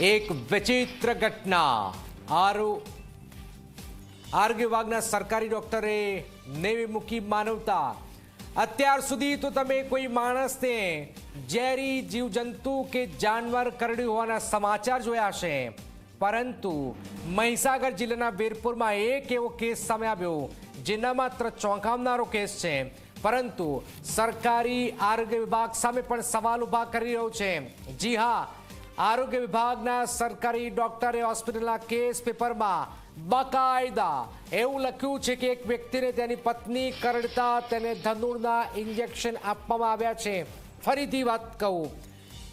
એક વિચિત્ર ઘટના. આરો આરોગ્ય વિભાગના સરકારી ડોક્ટરે નેવી મૂકી માનવતા. અત્યાર સુધી તો તમે કોઈ માણસને ઝેરી જીવજંતુ કે જાનવર કરડ્યું હોવાના સમાચાર જોયા હશે. પરંતુ મહીસાગર જિલ્લાના વીરપુરમાં એક એવો કેસ સામે આવ્યો, જેના માત્ર ચોંકાવનારો કેસ છે. પરંતુ સરકારી આરોગ્ય વિભાગ સામે પણ સવાલ ઊભા કરી રહ્યો છે. જી હા આરોગ્ય વિભાગના સરકારી ડોક્ટરે હોસ્પિટલના કેસ પેપરમાં બકાયદા. એવું લખ્યું છે કે એક વ્યક્તિને તેની પત્ની કરડતા તેને ધનુરના ઇન્જેક્શન આપવામાં આવ્યા છે. ફરીથી વાત કહું.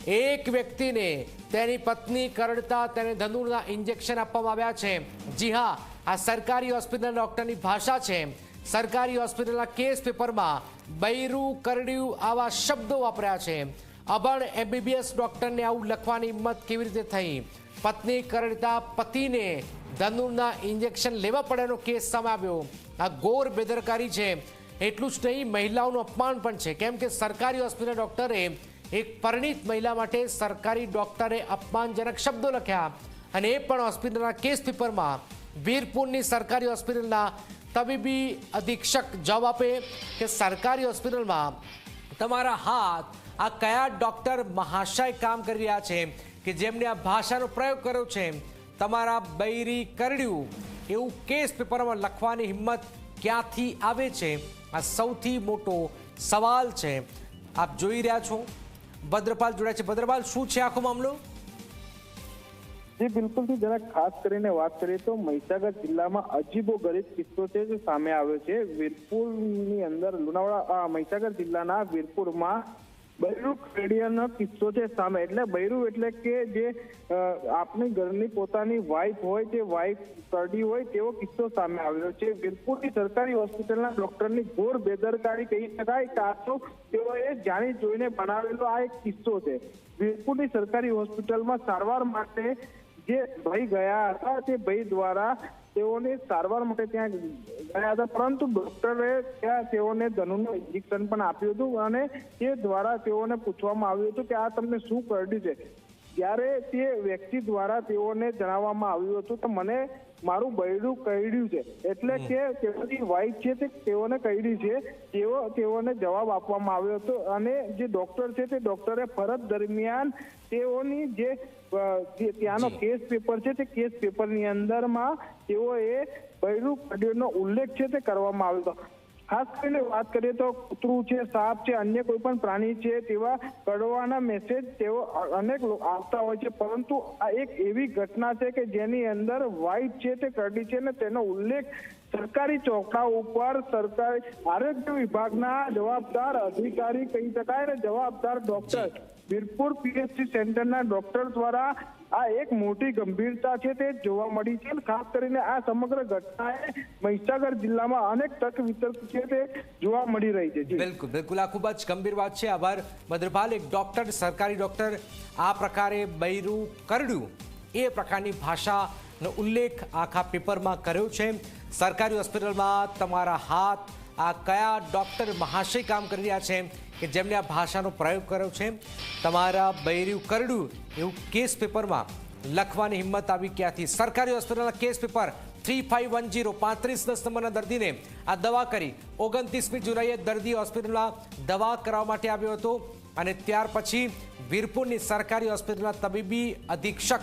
એક વ્યક્તિને તેની પત્ની કરડતા તેને ધનુરના ઇન્જેક્શન આપવામાં આવ્યા છે. જી હા, આ સરકારી હોસ્પિટલના ડોક્ટરની ભાષા છે. સરકારી હોસ્પિટલના કેસ પેપરમાં બૈરું કરડ્યું આવા શબ્દો વાપર્યા છે. અભણ એમબીબીએસ ડોક્ટરને આવું લખવાની હિંમત કેવી રીતે થઈ? પત્ની કરડતા પતિને ધનુરના ઇન્જેક્શન લેવા પડ્યાનો કેસ સામે આવ્યો. આ ગોર બેદરકારી છે. એટલું જ નહીં, મહિલાઓનું અપમાન પણ છે. કેમ કે સરકારી હોસ્પિટલ ડોક્ટરે એક પરિણીત મહિલા માટે સરકારી ડોક્ટરે અપમાનજનક શબ્દો લખ્યા. અને એ પણ હોસ્પિટલના કેસ પેપરમાં. વીરપુરની સરકારી હોસ્પિટલના તબીબી અધિક્ષક જવાબ આપે કે સરકારી હોસ્પિટલમાં તમારા હાથ આ કયા ડોક્ટર મહાશય કામ કરી રહ્યા છે? કે જેમને આ ભાષાનો પ્રયોગ કર્યો છે? તમારા બૈરી કરડ્યું? એવું કેસ પેપરમાં લખવાની હિંમત ક્યાંથી આવે છે? આ સૌથી મોટો સવાલ છે. આપ જોઈ રહ્યા છો. ભદ્રપાલ જોડાય છે. ભદ્રપાલ, શું છે આખો મામલો? જી, બિલકુલ. થી જરા ખાસ કરીને વાત કરીએ તો મહીસાગર જિલ્લામાં અજીબો ગરીબ કિસ્સો છે જે સામે આવ્યો છે. વીરપુરની અંદર લુણાવાડા મહીસાગર જિલ્લાના વીરપુરમાં બૈરું ખેડિયાનો કિસ્સો છે સામે. એટલે બૈરું એટલે કે જે આપણી ઘરની પોતાની વાઇફ હોય તે વાઇફ કરડી હોય, તેવો કિસ્સો સામે આવ્યો છે. વીરપુરની સરકારી હોસ્પિટલના ડોક્ટરની ઘોર બેદરકારી કહી શકાય કે તો તેઓએ જાણી જોઈને બનાવેલો આ એક કિસ્સો છે. વીરપુરની સરકારી હોસ્પિટલમાં સારવાર માટે જે ભાઈ ગયા હતા, તે ભાઈ દ્વારા તેઓને સારવાર માટે ત્યાં ગયા હતા, પરંતુ ડોક્ટરે ત્યાં તેઓને ધનુનું ઇન્જેક્શન પણ આપ્યું હતું અને તે દ્વારા તેઓને પૂછવામાં આવ્યું હતું કે આ તમને શું કરડ્યું છે. ત્યારે તે વ્યક્તિ દ્વારા તેઓને જણાવવામાં આવ્યું હતું, તો મને મારું બૈડું કહ્યું છે. એટલે કે તેઓની વાઈફ છે તે તેઓને કહ્યું છે. તેઓ તેઓને જવાબ આપવામાં આવ્યો હતો અને જે ડોક્ટર છે તે ડોક્ટરે ફરજ દરમિયાન તેઓની જે ત્યાંનો કેસ પેપર છે તે કેસ પેપરની અંદરમાં તેઓએ બૈરું કડ્યોનો ઉલ્લેખ છે તે કરવામાં આવ્યો હતો. ખાસ કરીને વાત કરીએ તો કૂતરું છે સાપ છે અન્ય કોઈ પણ પ્રાણી છે તેવા કડવાના મેસેજ તેઓ અનેક આવતા હોય છે. પરંતુ આ એક એવી ઘટના છે કે જેની અંદર વાઇટ છે તે કરડી છે અને તેનો ઉલ્લેખ સરકારી ચોકડા ઉપર સરકારી આરોગ્ય વિભાગના જવાબદાર અધિકારી કહી શકાય ને જવાબદાર ડોક્ટર વીરપુર પીએચસી સેન્ટરના ડોક્ટર દ્વારા આ એક મોટી ગંભીરતા છે તે જોવા મળી છે ખાસ કરીને આ સમગ્ર ઘટનાએ મહીસાગર જિલ્લામાં અનેક તક વિતર્ક છે તે જોવા મળી રહી છે. બિલકુલ બિલકુલ. આ ખૂબ જ ગંભીર વાત છે. આભાર મધ્રપાલ એક ડોક્ટર સરકારી ડોક્ટર આ પ્રકારે બૈરું કરડ્યું એ પ્રકારની ભાષાનો ઉલ્લેખ આખા પેપરમાં કર્યો છે. સરકારી હોસ્પિટલમાં તમારા હાથ આ કયા ડોક્ટર મહાશય કામ કરી રહ્યા છે કે જેમણે આ ભાષાનો પ્રયોગ કર્યો છે? તમારા બૈર્યું કરડ્યું એવું કેસ પેપરમાં લખવાની હિંમત આવી ક્યાંથી? સરકારી હોસ્પિટલના case paper three five one zero પાંત્રીસ દસ નંબરના દર્દીને આ દવા કરી. ઓગણત્રીસમી જુલાઈએ દર્દી હોસ્પિટલમાં દવા કરાવવા માટે આવ્યો હતો અને ત્યાર પછી વીરપુરની સરકારી હોસ્પિટલના તબીબી અધિક્ષક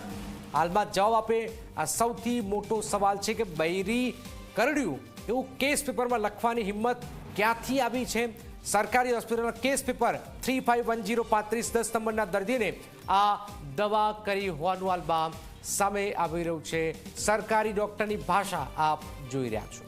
હાલમાં જવાબ આપે. આ સૌથી મોટો સવાલ છે કે બૈરી કરડ્યું એવું કેસ પેપરમાં લખવાની હિંમત ક્યાંથી આવી છે? સરકારી હોસ્પિટલના case paper three five one zero પાંત્રીસ દસ નંબરના દર્દીને આ દવા કરી હોવાનું હાલમાં સામે આવી રહ્યું છે. સરકારી ડૉક્ટરની ભાષા આપ જોઈ રહ્યા છો.